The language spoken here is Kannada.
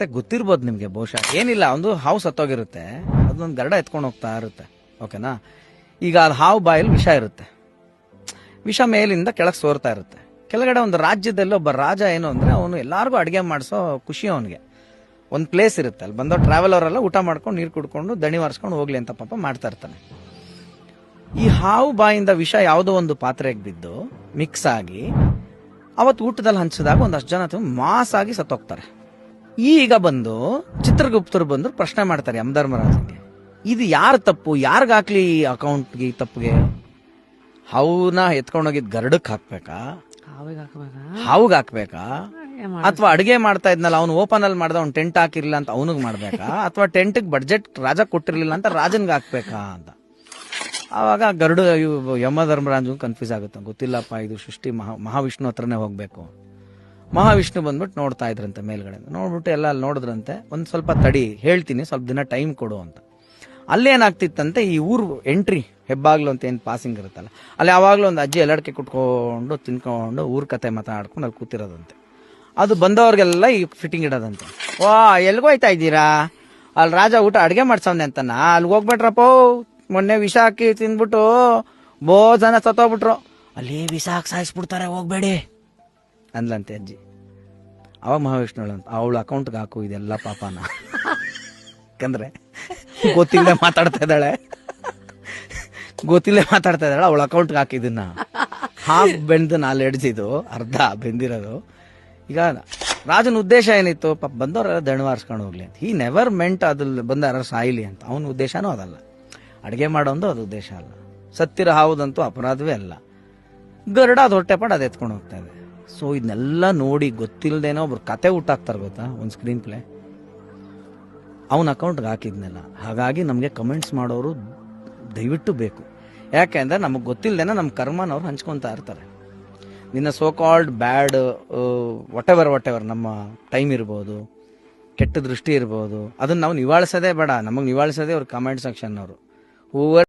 ಕತೆ ಗೊತ್ತಿರ್ಬೋದು ನಿಮಗೆ ಬಹುಶಃ. ಏನಿಲ್ಲ, ಒಂದು ಹಾವು ಸತ್ತೋಗಿರುತ್ತೆ. ಅದೊಂದು ಗರಡ ಎತ್ಕೊಂಡು ಹೋಗ್ತಾ ಇರುತ್ತೆ. ಓಕೆನಾ? ಈಗ ಅದು ಹಾವು ಬಾಯಲ್ಲಿ ವಿಷ ಇರುತ್ತೆ. ವಿಷ ಮೇಲಿಂದ ಕೆಳಗೆ ಸೋರ್ತಾ ಇರುತ್ತೆ. ಕೆಳಗಡೆ ಒಂದು ರಾಜ್ಯದಲ್ಲಿ ಒಬ್ಬ ರಾಜ ಏನು ಅಂದ್ರೆ, ಅವನು ಎಲ್ಲಾರ್ಗೂ ಅಡುಗೆ ಮಾಡಿಸೋ ಖುಷಿ ಅವನಿಗೆ. ಒಂದು ಪ್ಲೇಸ್ ಇರುತ್ತೆ. ಅಲ್ಲಿ ಬಂದೋ ಟ್ರಾವೆಲ್ ಅವರೆಲ್ಲ ಊಟ ಮಾಡ್ಕೊಂಡು, ನೀರು ಕುಡ್ಕೊಂಡು, ದಣಿ ವಾರಿಸ್ಕೊಂಡು ಹೋಗ್ಲಿ ಅಂತ ಪಾಪ ಮಾಡ್ತಾ ಇರ್ತಾನೆ. ಈ ಹಾವು ಬಾಯಿಂದ ವಿಷ ಯಾವುದೋ ಒಂದು ಪಾತ್ರೆಗೆ ಬಿದ್ದು ಮಿಕ್ಸ್ ಆಗಿ, ಅವತ್ತು ಊಟದಲ್ಲಿ ಹಂಚಿದಾಗ ಒಂದಷ್ಟು ಜನ ಮಾಸ್ ಆಗಿ ಸತ್ತೋಗ್ತಾರೆ. ಈಗ ಬಂದು ಚಿತ್ರಗುಪ್ತರು ಬಂದು ಪ್ರಶ್ನೆ ಮಾಡ್ತಾರೆ ಯಮಧರ್ಮರಾಜನಿಗೆ ಇದು ಯಾರ ತಪ್ಪು? ಯಾರಿಗಾಕ್ಲಿ ಈ ಅಕೌಂಟ್ಗೆ ಈ ತಪ್ಪಿಗೆ? ಹಾವುನ ಎತ್ಕೊಂಡೋಗಿದ್ ಗರಡಕ್ಕೆ ಹಾಕ್ಬೇಕಾ? ಹಾವಿಗೆ ಹಾಕ್ಬೇಕಾ? ಹಾವುಗ್ ಹಾಕ್ಬೇಕಾ? ಅಥವಾ ಅಡಿಗೆ ಮಾಡ್ತಾ ಇದ್ನಲ್ಲ ಅವ್ನು ಓಪನ್ ಅಲ್ಲಿ ಮಾಡ್ದ ಅವ್ನು ಟೆಂಟ್ ಹಾಕಿರ್ಲಿಲ್ಲ ಅಂತ ಅವನಿಗೆ ಮಾಡ್ಬೇಕಾ? ಅಥವಾ ಟೆಂಟ್ ಬಡ್ಜೆಟ್ ರಾಜ ಕೊಟ್ಟಿರ್ಲಿಲ್ಲ ಅಂತ ರಾಜನ್ಗೆ ಹಾಕ್ಬೇಕಾ ಅಂತ. ಆವಾಗ ಗರುಡ ಯಮ ಧರ್ಮರಾಜು ಕನ್ಫ್ಯೂಸ್ ಆಗುತ್ತೆ ಗೊತ್ತಿಲ್ಲಪ್ಪ ಇದು ಸೃಷ್ಟಿ ಮಹಾ ಮಹಾವಿಷ್ಣು ಹತ್ರನೇ ಹೋಗ್ಬೇಕು. ಮಹಾವಿಷ್ಣು ಬಂದ್ಬಿಟ್ಟು ನೋಡ್ತಾ ಇದ್ರಂತೆ ಮೇಲ್ಗಡೆ ನೋಡ್ಬಿಟ್ಟು ಎಲ್ಲ ಅಲ್ಲಿ ನೋಡಿದ್ರಂತೆ. ಒಂದು ಸ್ವಲ್ಪ ತಡಿ, ಹೇಳ್ತೀನಿ, ಸ್ವಲ್ಪ ದಿನ ಟೈಮ್ ಕೊಡು ಅಂತ. ಅಲ್ಲೇನಾಗ್ತಿತ್ತಂತೆ ಈ ಊರು ಎಂಟ್ರಿ, ಹೆಬ್ಬಾಗ್ಲು ಅಂತ ಏನು ಪಾಸಿಂಗ್ ಇರುತ್ತಲ್ಲ, ಅಲ್ಲಿ ಯಾವಾಗಲೂ ಒಂದು ಅಜ್ಜಿ ಎಲ್ಲಡಕ್ಕೆ ಕುಟ್ಕೊಂಡು ತಿನ್ಕೊಂಡು, ಊರ ಕತೆ ಮಾತಾಡ್ಕೊಂಡು ಅಲ್ಲಿ ಕೂತಿರೋದಂತೆ. ಅದು ಬಂದವ್ರಿಗೆಲ್ಲ ಈ ಫಿಟ್ಟಿಂಗ್ ಇಡೋದಂತೆ. ವಾ ಎಲ್ಗೋಯ್ತಾ ಇದ್ದೀರಾ? ಅಲ್ಲಿ ರಾಜ ಊಟ ಅಡುಗೆ ಮಾಡ್ಸವ್ನೆ ಅಂತಾನ? ಅಲ್ಲಿ ಹೋಗ್ಬೇಡ್ರಪ್ಪ. ಮೊನ್ನೆ ವಿಷ ಹಾಕಿ ತಿಂದ್ಬಿಟ್ಟು ಬೋ ಜನ ಸತ್ತೋಗ್ಬಿಟ್ರು. ಅಲ್ಲಿ ವಿಷ ಹಾಕಿ ಸಾಯಿಸ್ಬಿಡ್ತಾರೆ, ಹೋಗ್ಬೇಡಿ. ಅಂದ್ಲಂತೆ ಅಜ್ಜಿ. ಅವ ಮಹಾವಿಷ್ಣು ಅಂತ ಅವಳ ಅಕೌಂಟ್ಗೆ ಹಾಕು, ಇದೆಲ್ಲ ಪಾಪನ. ಯಾಕಂದ್ರೆ, ಗೊತ್ತಿಲ್ಲದೆ ಮಾತಾಡ್ತಾ ಇದ್ದಾಳೆ. ಗೊತ್ತಿಲ್ಲದೆ ಮಾತಾಡ್ತಾ ಇದ್ದಾಳೆ, ಅವಳ ಅಕೌಂಟ್ಗೆ ಹಾಕಿದ್ದನ್ನ ಹಾಫ್ ಬೆಂದು ನಾಲ್ ಎಡ್ಜಿದು, ಅರ್ಧ ಬೆಂದಿರೋದು. ಈಗ ರಾಜನ ಉದ್ದೇಶ ಏನಿತ್ತು? ಪಾಪ ಬಂದವರೆಲ್ಲ ದಣವಾರಿಸ್ಕೊಂಡು ಹೋಗ್ಲಿ ಅಂತ. ಈ ನೆವರ್ ಮೆಂಟ್ ಅದ್ರಲ್ಲಿ ಬಂದ ಸಾಯಿಲಿ ಅಂತ. ಅವನ ಉದ್ದೇಶನೂ ಅದಲ್ಲ. ಅಡುಗೆ ಮಾಡೋದು ಅದು ಉದ್ದೇಶ ಅಲ್ಲ. ಸತ್ತಿರ ಹಾವುದಂತೂ ಅಪರಾಧವೇ ಅಲ್ಲ. ಗರುಡ ಅದು ಹೊಟ್ಟೆಪಾಡು ಅದು ಎತ್ಕೊಂಡು ಹೋಗ್ತಾ ಇದೆ. ಸೊ ಇದನ್ನೆಲ್ಲ ನೋಡಿ ಗೊತ್ತಿಲ್ಲದೇನೋ ಒಬ್ರು ಕತೆ ಹುಟ್ಟಾಕ್ತಾರೆ ಗೊತ್ತಾ? ಒಂದು ಸ್ಕ್ರೀನ್ ಪ್ಲೇ ಅವನ ಅಕೌಂಟ್ಗೆ ಹಾಕಿದ್ನೆಲ್ಲ. ಹಾಗಾಗಿ ನಮಗೆ ಕಮೆಂಟ್ಸ್ ಮಾಡೋರು ದಯವಿಟ್ಟು ಬೇಕು. ಯಾಕೆಂದರೆ ನಮಗೆ ಗೊತ್ತಿಲ್ಲದೇನೆ ನಮ್ಮ ಕರ್ಮನ ಅವ್ರು ಹಂಚ್ಕೊತಾ ಇರ್ತಾರೆ. ನಿನ್ನ so called bad whatever ನಮ್ಮ ಟೈಮ್ ಇರ್ಬೋದು, ಕೆಟ್ಟ ದೃಷ್ಟಿ ಇರ್ಬೋದು, ಅದನ್ನ ನಾವು ನಿವಾಳಿಸೋದೇ ಬೇಡ. ನಮಗೆ ನಿವಾಳಿಸೋದೇ ಅವ್ರ ಕಮೆಂಟ್ ಸೆಕ್ಷನ್ ಅವರು. ಹೂವರ್